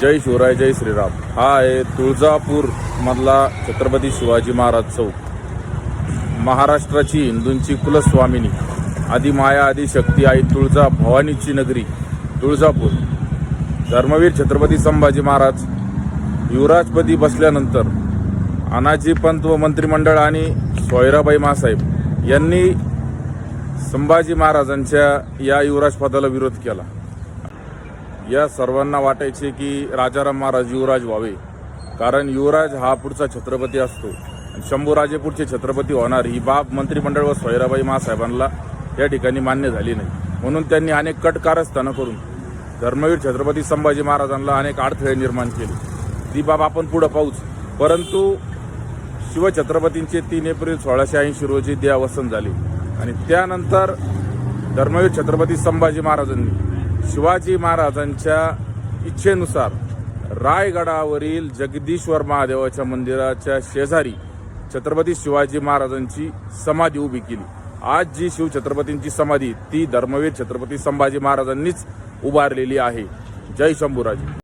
जय शिवराय जय श्रीराम. हा आहे तुळजापूर मधला छत्रपती शिवाजी महाराज चौक. महाराष्ट्राची हिंदूंची कुलस्वामिनी आदी माया आदी शक्ती आई तुळजा भवानीची नगरी तुळजापूर. धर्मवीर छत्रपती संभाजी महाराज युवराजपदी बसल्यानंतर अनाजी पंत व मंत्रिमंडळ आणि सोयराबाई मासाहेब यांनी संभाजी महाराजांच्या या युवराजपदाला विरोध केला. या सर्वांना वाटायचे की राजाराम महाराज युवराज व्हावे. कारण युवराज हा पुढचा छत्रपती असतो. आणि शंभूराजे पुढचे छत्रपती होणार ही बाब मंत्रिमंडळ व सोयराबाई महासाहेबांना या ठिकाणी मान्य झाली नाही. म्हणून त्यांनी अनेक कट कारस्थानं करून धर्मवीर छत्रपती संभाजी महाराजांना अनेक अडथळे निर्माण केले. ती बाब आपण पुढं पाहूच. परंतु शिवछत्रपतींचे तीन एप्रिल सोळाशे ऐंशी रोजी देहावसन झाले. आणि त्यानंतर धर्मवीर छत्रपती संभाजी महाराजांनी शिवाजी महाराजांच्या इच्छेनुसार रायगडावरील जगदीश्वर महादेवाच्या मंदिराच्या शेजारी छत्रपती शिवाजी महाराजांची समाधी उभी केली. आज जी शिव छत्रपतींची समाधी ती धर्मवीर छत्रपती संभाजी महाराजांनीच उभारलेली आहे. जय शंभूराजे.